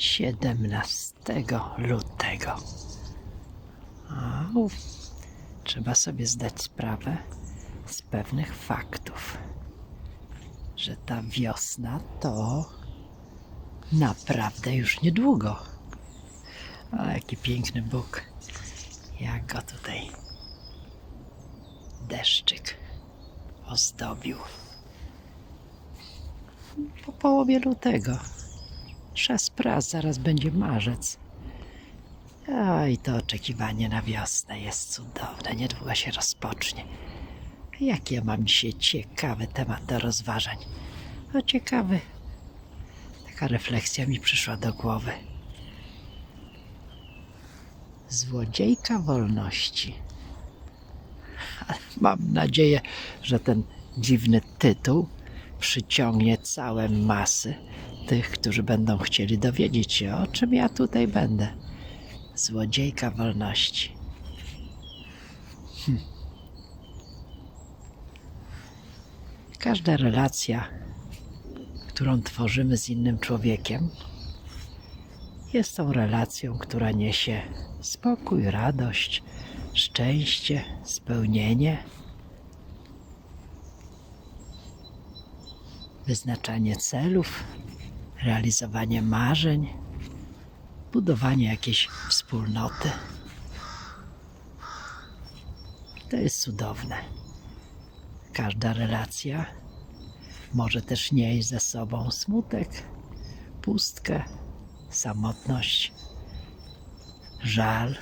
17 lutego. Au, trzeba sobie zdać sprawę z pewnych faktów, że ta wiosna to naprawdę już niedługo. O, jaki piękny Bóg. Jak go tutaj deszczyk ozdobił. Po połowie lutego. Szas pras, zaraz będzie marzec. Oj, to oczekiwanie na wiosnę jest cudowne. Niedługo się rozpocznie. Jaki ja mam dzisiaj ciekawy temat do rozważań. O, ciekawy. Taka refleksja mi przyszła do głowy. Złodziejka wolności. Mam nadzieję, że ten dziwny tytuł przyciągnie całe masy tych, którzy będą chcieli dowiedzieć się, o czym ja tutaj będę. Złodziejka wolności. Hm. Każda relacja, którą tworzymy z innym człowiekiem, jest tą relacją, która niesie spokój, radość, szczęście, spełnienie, wyznaczanie celów, realizowanie marzeń, budowanie jakiejś wspólnoty. To jest cudowne. Każda relacja może też nieść ze sobą smutek, pustkę, samotność, żal,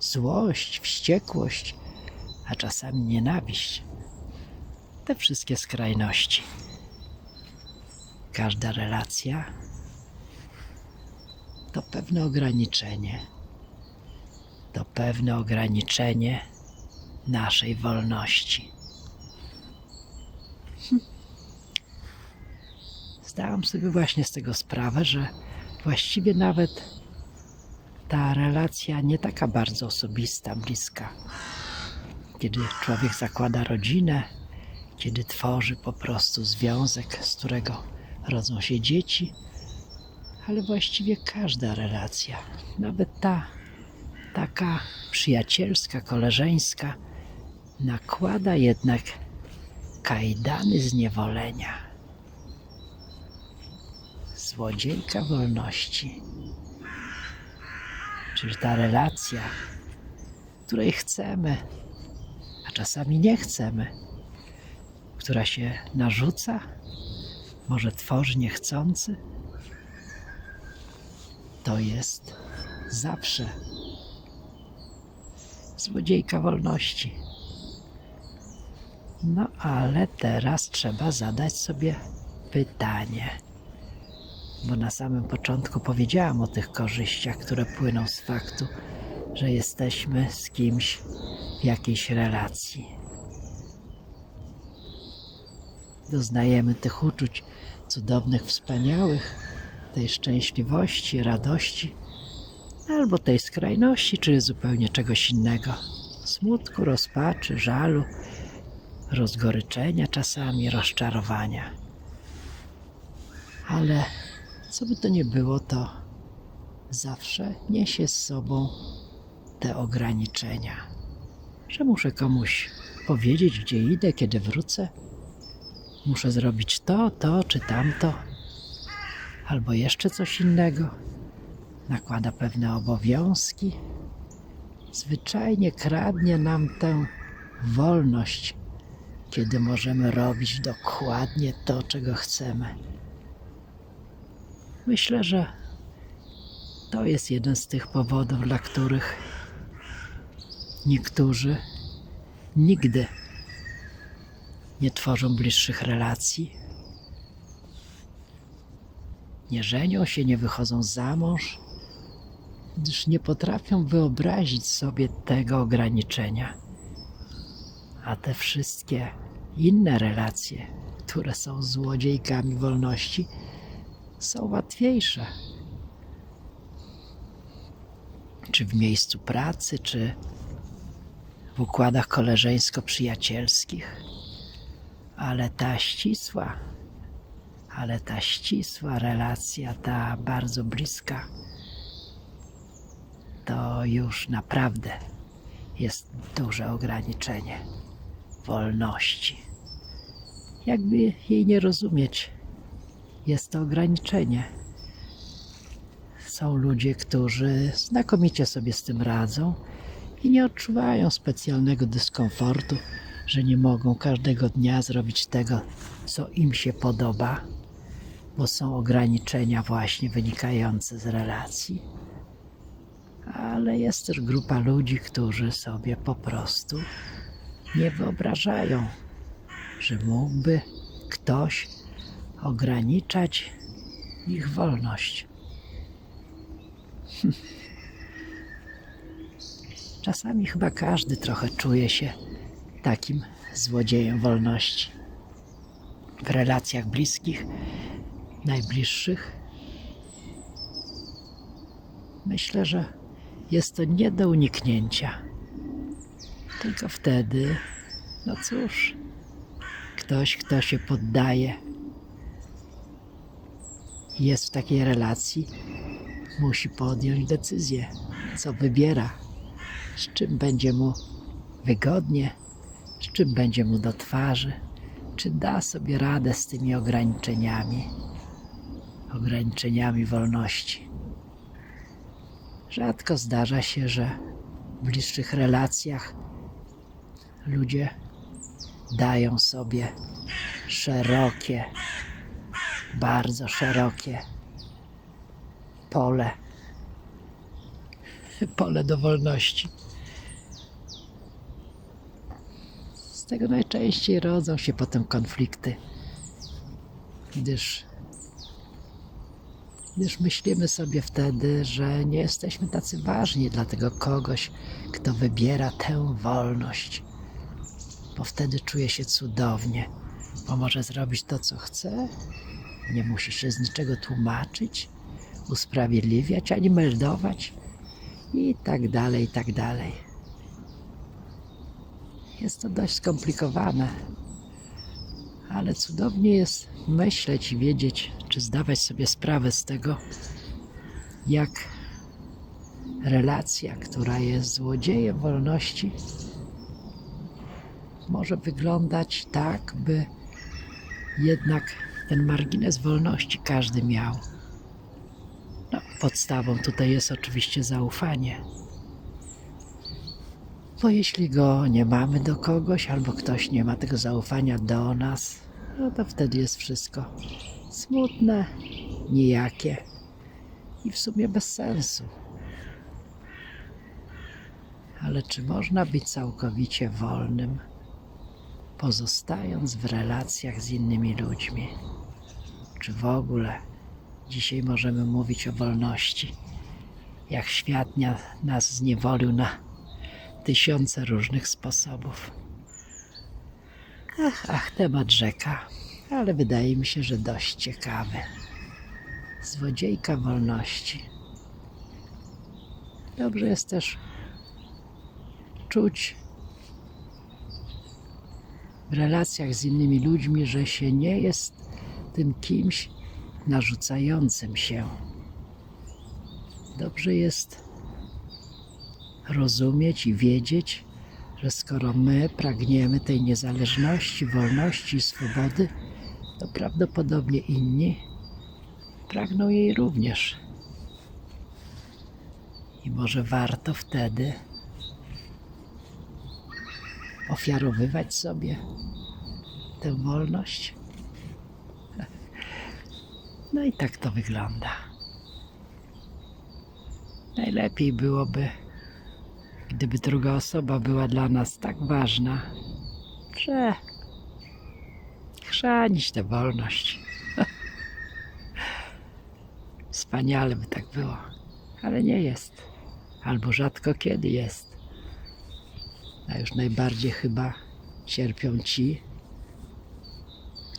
złość, wściekłość, a czasami nienawiść. Te wszystkie skrajności. Każda relacja to pewne ograniczenie. To pewne ograniczenie naszej wolności. Hm. Zdałam sobie właśnie z tego sprawę, że właściwie nawet ta relacja nie taka bardzo osobista, bliska. Kiedy człowiek zakłada rodzinę, kiedy tworzy po prostu związek, z którego rodzą się dzieci, ale właściwie każda relacja, nawet ta taka przyjacielska, koleżeńska, nakłada jednak kajdany zniewolenia. Złodziejka wolności. Czyli ta relacja, której chcemy, a czasami nie chcemy, która się narzuca, może tworzy niechcący, to jest zawsze złodziejka wolności. No ale teraz trzeba zadać sobie pytanie, bo na samym początku powiedziałam o tych korzyściach, które płyną z faktu, że jesteśmy z kimś w jakiejś relacji. Doznajemy tych uczuć cudownych, wspaniałych, tej szczęśliwości, radości, albo tej skrajności, czy zupełnie czegoś innego. Smutku, rozpaczy, żalu, rozgoryczenia czasami, rozczarowania. Ale co by to nie było, to zawsze niesie z sobą te ograniczenia. Że muszę komuś powiedzieć, gdzie idę, kiedy wrócę. Muszę zrobić to, to czy tamto, albo jeszcze coś innego. Nakłada pewne obowiązki. Zwyczajnie kradnie nam tę wolność, kiedy możemy robić dokładnie to, czego chcemy. Myślę, że to jest jeden z tych powodów, dla których niektórzy nigdy nie tworzą bliższych relacji, nie żenią się, nie wychodzą za mąż, gdyż nie potrafią wyobrazić sobie tego ograniczenia. A te wszystkie inne relacje, które są złodziejkami wolności, są łatwiejsze. Czy w miejscu pracy, czy w układach koleżeńsko-przyjacielskich. Ale ta ścisła, ale ta ścisła relacja, ta bardzo bliska, to już naprawdę jest duże ograniczenie wolności. Jakby jej nie rozumieć, jest to ograniczenie. Są ludzie, którzy znakomicie sobie z tym radzą i nie odczuwają specjalnego dyskomfortu, że nie mogą każdego dnia zrobić tego, co im się podoba, bo są ograniczenia właśnie wynikające z relacji. Ale jest też grupa ludzi, którzy sobie po prostu nie wyobrażają, że mógłby ktoś ograniczać ich wolność. Czasami chyba każdy trochę czuje się takim złodziejem wolności. W relacjach bliskich, najbliższych. Myślę, że jest to nie do uniknięcia. Tylko wtedy, no cóż, ktoś, kto się poddaje, jest w takiej relacji, musi podjąć decyzję, co wybiera, z czym będzie mu wygodnie, czym będzie mu do twarzy, czy da sobie radę z tymi ograniczeniami, ograniczeniami wolności. Rzadko zdarza się, że w bliższych relacjach ludzie dają sobie szerokie, bardzo szerokie pole, pole do wolności. Z tego najczęściej rodzą się potem konflikty, gdyż, gdyż myślimy sobie wtedy, że nie jesteśmy tacy ważni dla tego kogoś, kto wybiera tę wolność, bo wtedy czuje się cudownie, bo może zrobić to, co chce, nie musi się z niczego tłumaczyć, usprawiedliwiać ani meldować i tak dalej, i tak dalej. Jest to dość skomplikowane, ale cudownie jest myśleć i wiedzieć, czy zdawać sobie sprawę z tego, jak relacja, która jest złodziejem wolności, może wyglądać tak, by jednak ten margines wolności każdy miał. No, podstawą tutaj jest oczywiście zaufanie. Bo jeśli go nie mamy do kogoś, albo ktoś nie ma tego zaufania do nas, no to wtedy jest wszystko smutne, nijakie i w sumie bez sensu. Ale czy można być całkowicie wolnym, pozostając w relacjach z innymi ludźmi? Czy w ogóle dzisiaj możemy mówić o wolności? Jak świat nas zniewolił na tysiące różnych sposobów. Ach, ach, temat rzeka, ale wydaje mi się, że dość ciekawy. Złodziejka wolności. Dobrze jest też czuć w relacjach z innymi ludźmi, że się nie jest tym kimś narzucającym się. Dobrze jest rozumieć i wiedzieć, że skoro my pragniemy tej niezależności, wolności swobody, to prawdopodobnie inni pragną jej również. I może warto wtedy ofiarowywać sobie tę wolność. No i tak to wygląda. Najlepiej byłoby, gdyby druga osoba była dla nas tak ważna, że chrzanić tę wolność. Wspaniale by tak było, ale nie jest. Albo rzadko kiedy jest. A już najbardziej chyba cierpią ci,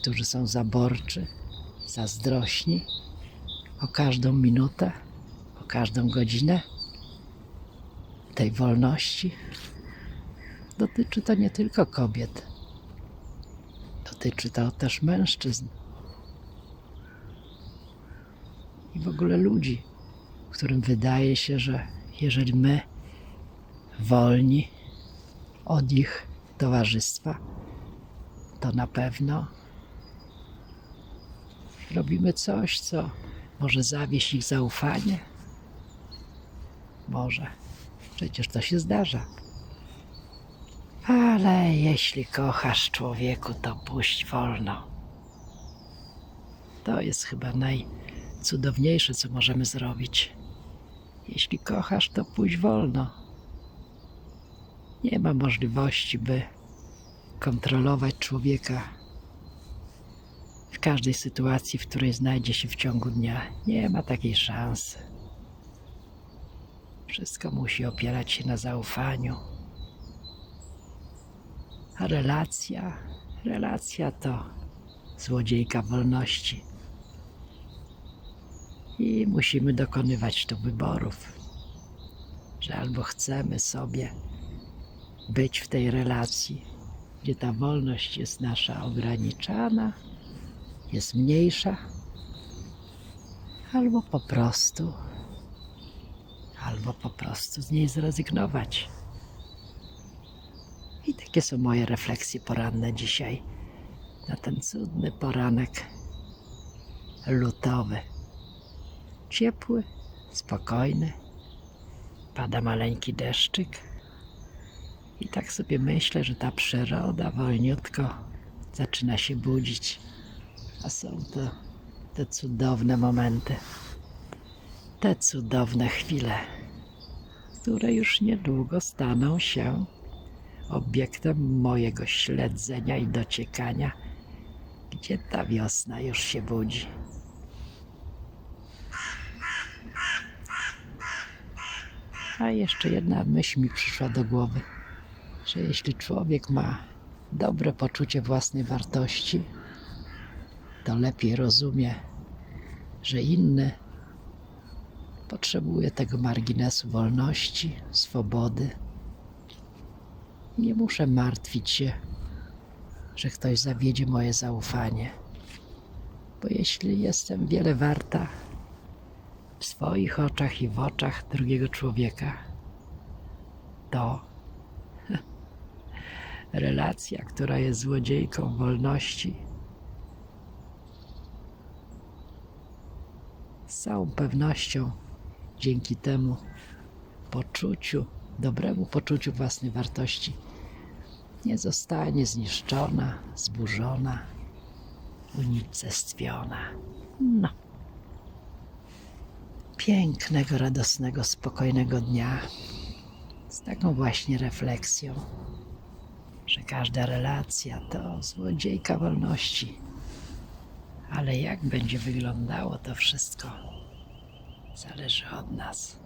którzy są zaborczy, zazdrośni o każdą minutę, o każdą godzinę tej wolności. Dotyczy to nie tylko kobiet, dotyczy to też mężczyzn. i w ogóle ludzi, którym wydaje się, że jeżeli my wolni od ich towarzystwa, to na pewno robimy coś, co może zawieść ich zaufanie. Może. Przecież to się zdarza. Ale jeśli kochasz człowieku, to puść wolno. To jest chyba najcudowniejsze, co możemy zrobić. Jeśli kochasz, to puść wolno. Nie ma możliwości, by kontrolować człowieka w każdej sytuacji, w której znajdzie się w ciągu dnia. Nie ma takiej szansy. Wszystko musi opierać się na zaufaniu. A relacja, relacja to złodziejka wolności. I musimy dokonywać tu wyborów, że albo chcemy sobie być w tej relacji, gdzie ta wolność jest nasza ograniczana, jest mniejsza, albo po prostu, albo po prostu z niej zrezygnować. I takie są moje refleksje poranne dzisiaj na ten cudny poranek lutowy. Ciepły, spokojny, pada maleńki deszczyk. I tak sobie myślę, że ta przyroda wolniutko zaczyna się budzić. A są to te cudowne momenty, te cudowne chwile, które już niedługo staną się obiektem mojego śledzenia i dociekania, gdzie ta wiosna już się budzi. A jeszcze jedna myśl mi przyszła do głowy, że jeśli człowiek ma dobre poczucie własnej wartości, to lepiej rozumie, że inny potrzebuje tego marginesu wolności, swobody. Nie muszę martwić się, że ktoś zawiedzie moje zaufanie, bo jeśli jestem wiele warta w swoich oczach i w oczach drugiego człowieka, to relacja, która jest złodziejką wolności, z całą pewnością dzięki temu poczuciu, dobremu poczuciu własnej wartości, nie zostanie zniszczona, zburzona, unicestwiona. No. Pięknego, radosnego, spokojnego dnia z taką właśnie refleksją, że każda relacja to złodziejka wolności. Ale jak będzie wyglądało to wszystko, zależy od nas.